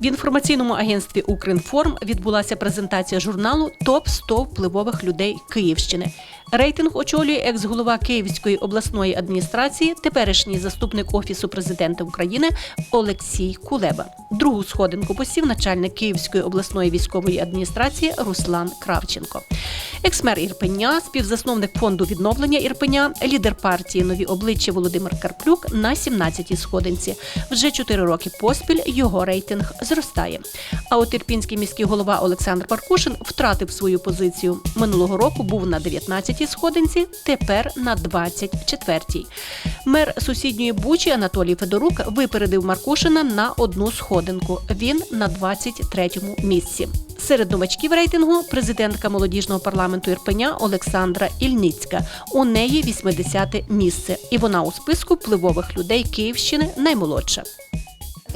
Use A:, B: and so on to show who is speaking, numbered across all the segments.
A: В інформаційному агентстві Укрінформ відбулася презентація журналу Топ 100 впливових людей Київщини. Рейтинг очолює екс-голова Київської обласної адміністрації, теперішній заступник офісу президента України Олексій Кулеба. Другу сходинку посів начальник Київської обласної військової адміністрації Руслан Кравченко. Екс-мер Ірпеня, співзасновник фонду відновлення Ірпеня, лідер партії Нові обличчя Володимир Карплюк на 17-й сходинці. Вже чотири роки поспіль його рейтинг зростає. А от ірпінський міський голова Олександр Паркушин втратив свою позицію. Минулого року був на 19-й сходинці, тепер на 24-й. Мер сусідньої Бучі Анатолій Федорук випередив Маркушина на одну сходинку. Він на 23-му місці. Серед новачків рейтингу президентка молодіжного парламенту Ірпеня Олександра Ільницька. У неї 80-те місце, і вона у списку впливових людей Київщини наймолодша.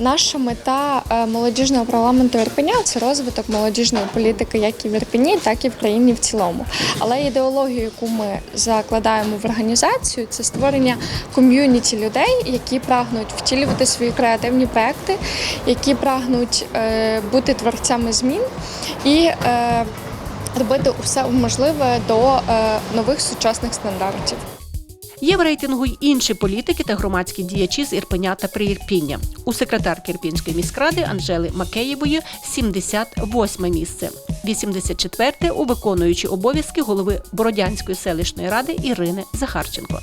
B: Наша мета е, молодіжного парламенту Ірпеня це розвиток молодіжної політики як і в Ірпені, так і в країні в цілому. Але ідеологію, яку ми закладаємо в організацію, це створення ком'юніті людей, які прагнуть втілювати свої креативні проекти, які прагнуть е, бути творцями змін і е, робити все можливе до нових сучасних стандартів.
A: Є в рейтингу й інші політики та громадські діячі з Ірпеня та Приірпіння. У секретарки Ірпінської міськради Анжели Макеєвої 78 місце. 84 у виконуючі обов'язки голови Бородянської селищної ради Ірини Захарченко.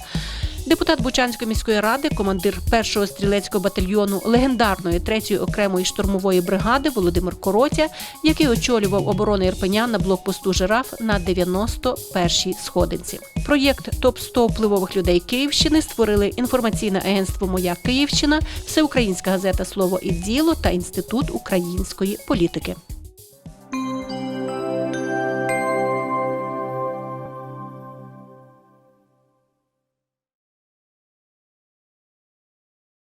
A: Депутат Бучанської міської ради, командир першого стрілецького батальйону легендарної третьої окремої штурмової бригади Володимир Коротя, який очолював оборону Ірпеня на блокпосту Жираф на 91-й сходинці. Проєкт Топ 100 впливових людей Київщини створили інформаційне агентство Моя Київщина, Всеукраїнська газета Слово і діло та Інститут української політики.